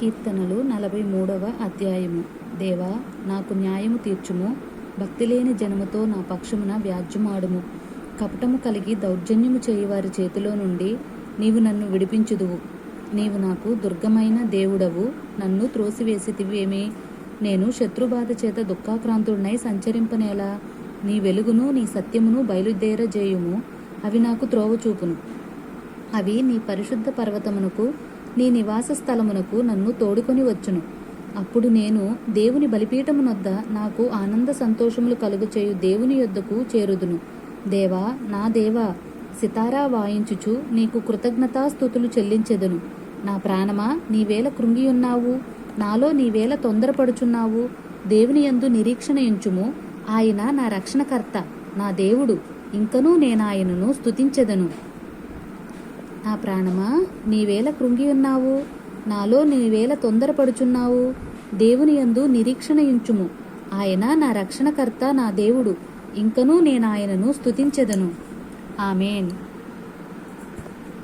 కీర్తనలు నలభై మూడవ అధ్యాయము. దేవా నాకు న్యాయము తీర్చుము. భక్తి లేని జనముతో నా పక్షమున వ్యాజ్యమాడుము. కపటము కలిగి దౌర్జన్యము చేయవారి చేతిలో నుండి నీవు నన్ను విడిపించుదువు. నీవు నాకు దుర్గమైన దేవుడవు. నన్ను త్రోసివేసితివేమి? నేను శత్రుబాధ చేత దుఃఖాక్రాంతుడినై సంచరింపనేలా? నీ వెలుగును నీ సత్యమును బయలుదేరజేయుము. అవి నాకు త్రోవ చూపును అవి నీ పరిశుద్ధ పర్వతమునకు నీ నివాస స్థలమునకు నన్ను తోడుకొని వచ్చును. అప్పుడు నేను దేవుని బలిపీఠమునొద్ద నాకు ఆనంద సంతోషములు కలుగుచేయు దేవుని యొద్దకు చేరుదును. దేవా నా దేవా సితారా వాయించుచు నీకు కృతజ్ఞతాస్థుతులు చెల్లించెదను. నా ప్రాణమా నీవేళ కృంగియున్నావు? నాలో నీవేళ తొందరపడుచున్నావు? దేవుని యందు నిరీక్షణ ఎంచుము. ఆయన నా రక్షణకర్త నా దేవుడు. ఇంకనూ నేనాయనను స్తుతించెదను. నా ప్రాణమా? నీవేళ కృంగి ఉన్నావు. నాలో నీవేళ తొందరపడుచున్నావు. దేవుని యందు నిరీక్షణ ఇంచుము ఆయన నా రక్షణకర్త నా దేవుడు. ఇంకనూ నేను ఆయనను స్తుతించెదను. ఆమెన్.